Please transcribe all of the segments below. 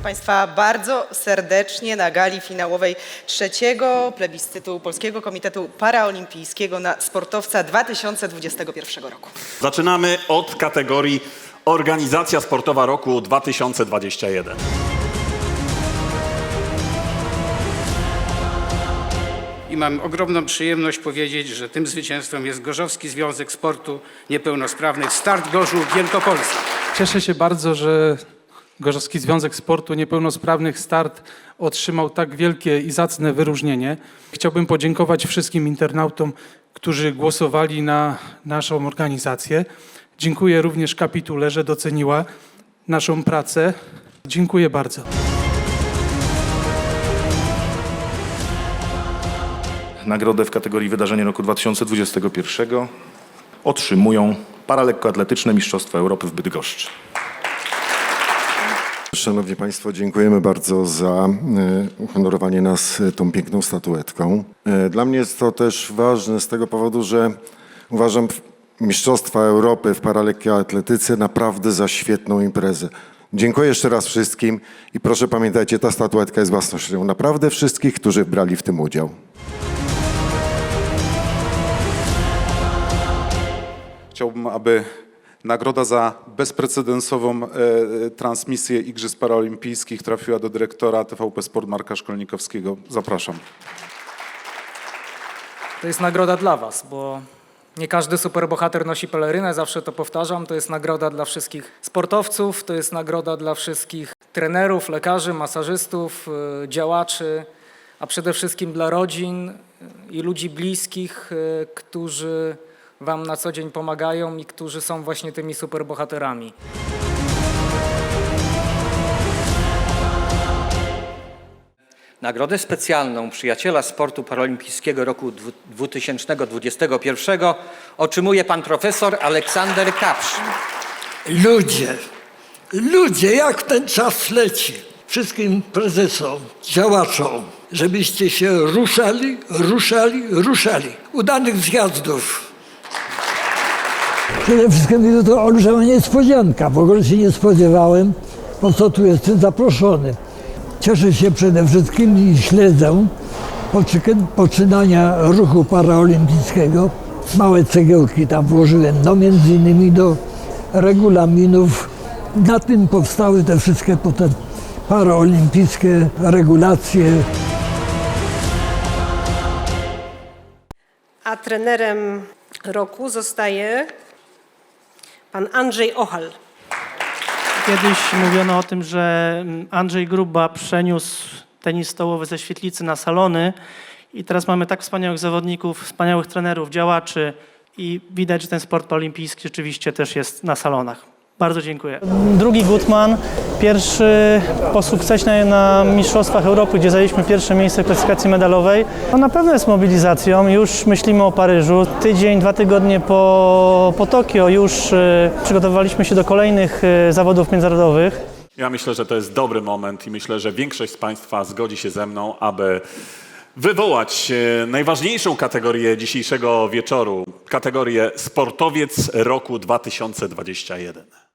Witamy Państwa bardzo serdecznie na gali finałowej trzeciego plebiscytu Polskiego Komitetu Paraolimpijskiego na sportowca 2021 roku. Zaczynamy od kategorii Organizacja Sportowa Roku 2021. I mam ogromną przyjemność powiedzieć, że tym zwycięzcą jest Gorzowski Związek Sportu Niepełnosprawnych Start Gorzów Wielkopolska. Cieszę się bardzo, że Gorzowski Związek Sportu Niepełnosprawnych Start otrzymał tak wielkie i zacne wyróżnienie. Chciałbym podziękować wszystkim internautom, którzy głosowali na naszą organizację. Dziękuję również kapitule, że doceniła naszą pracę. Dziękuję bardzo. Nagrodę w kategorii Wydarzenie Roku 2021 otrzymują Paralekkoatletyczne Mistrzostwa Europy w Bydgoszczy. Szanowni Państwo, dziękujemy bardzo za e, uhonorowanie nas e, tą piękną statuetką. E, Dla mnie jest to też ważne z tego powodu, że uważam Mistrzostwa Europy w paralekkiej atletyce naprawdę za świetną imprezę. Dziękuję jeszcze raz wszystkim i proszę pamiętajcie, ta statuetka jest własnością naprawdę wszystkich, którzy brali w tym udział. Chciałbym, aby nagroda za bezprecedensową e, transmisję Igrzysk Paraolimpijskich trafiła do dyrektora TVP Sport Marka Szkolnikowskiego. Zapraszam. To jest nagroda dla Was, bo nie każdy superbohater nosi pelerynę, zawsze to powtarzam. To jest nagroda dla wszystkich sportowców, to jest nagroda dla wszystkich trenerów, lekarzy, masażystów, y, działaczy, a przede wszystkim dla rodzin i ludzi bliskich, y, którzy Wam na co dzień pomagają i którzy są właśnie tymi superbohaterami. Nagrodę specjalną Przyjaciela Sportu Paralimpijskiego roku dwu- 2021 otrzymuje pan profesor Aleksander Kapsz. Ludzie, ludzie, jak ten czas leci. Wszystkim prezesom, działaczom, żebyście się ruszali, ruszali, ruszali. Udanych zjazdów. Przede wszystkim jest to olbrzymia niespodzianka. W ogóle się nie spodziewałem, po co tu jestem zaproszony. Cieszę się przede wszystkim i śledzę poczy- poczynania ruchu paraolimpijskiego. Małe cegiełki tam włożyłem, no między innymi do regulaminów. Na tym powstały te wszystkie potem paraolimpijskie regulacje. A trenerem roku zostaje pan Andrzej Ochal. Kiedyś mówiono o tym, że mm, Andrzej Gruba przeniósł tenis stołowy ze świetlicy na salony i teraz mamy tak wspaniałych zawodników, wspaniałych trenerów, działaczy i widać, że ten sport paraolimpijski rzeczywiście też jest na salonach. Bardzo dziękuję. Drugi Gutman, pierwszy po sukcesie na Mistrzostwach Europy, gdzie zajęliśmy pierwsze miejsce w klasyfikacji medalowej. No na pewno jest mobilizacją, już myślimy o Paryżu. Tydzień, dwa tygodnie po, po Tokio już e, przygotowywaliśmy się do kolejnych e, zawodów międzynarodowych. Ja myślę, że to jest dobry moment i myślę, że większość z Państwa zgodzi się ze mną, aby wywołać e, najważniejszą kategorię dzisiejszego wieczoru kategorię Sportowiec Roku 2021.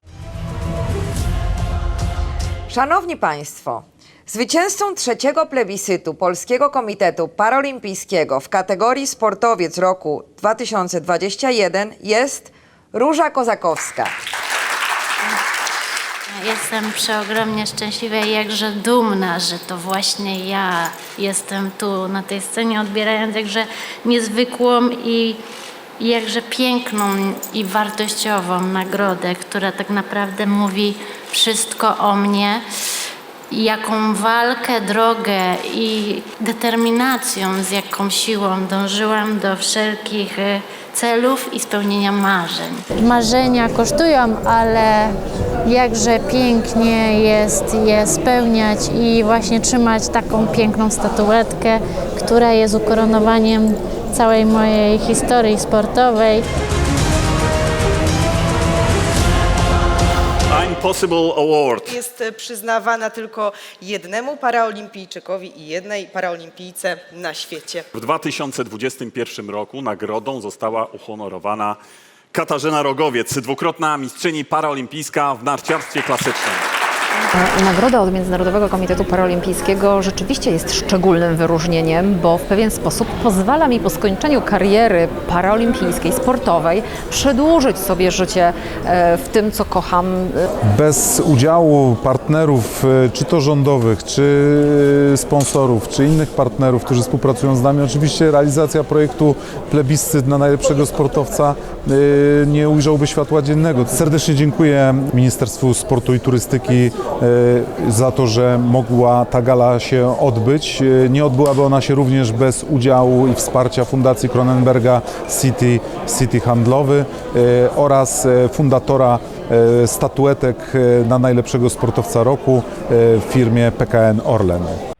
Szanowni Państwo, zwycięzcą trzeciego plebiscytu Polskiego Komitetu Paralimpijskiego w kategorii Sportowiec roku 2021 jest Róża Kozakowska. Jestem przeogromnie szczęśliwa i jakże dumna, że to właśnie ja jestem tu na tej scenie, odbierając jakże niezwykłą i i jakże piękną i wartościową nagrodę, która tak naprawdę mówi wszystko o mnie. Jaką walkę, drogę i determinacją, z jaką siłą dążyłam do wszelkich e, celów i spełnienia marzeń. Marzenia kosztują, ale jakże pięknie jest je spełniać i właśnie trzymać taką piękną statuetkę, która jest ukoronowaniem całej mojej historii sportowej. Impossible Award. Jest przyznawana tylko jednemu paraolimpijczykowi i jednej paraolimpijce na świecie. W 2021 roku nagrodą została uhonorowana Katarzyna Rogowiec, dwukrotna mistrzyni paraolimpijska w narciarstwie klasycznym. Nagroda od Międzynarodowego Komitetu Paraolimpijskiego rzeczywiście jest szczególnym wyróżnieniem, bo w pewien sposób pozwala mi po skończeniu kariery paraolimpijskiej, sportowej, przedłużyć sobie życie e, w tym, co kocham. Bez udziału partnerów, e, czy to rządowych, czy sponsorów, czy innych partnerów, którzy współpracują z nami, oczywiście realizacja projektu plebiscyt na najlepszego sportowca e, nie ujrzałby światła dziennego. Serdecznie dziękuję Ministerstwu Sportu i Turystyki e, za to, że mogła ta gala się odbyć. E, Nie odbyłaby ona się również bez udziału i wsparcia Fundacji Kronenberga City, City Handlowy e, oraz e, fundatora e, statuetek e, na najlepszego sportowca roku e, w firmie PKN Orlen.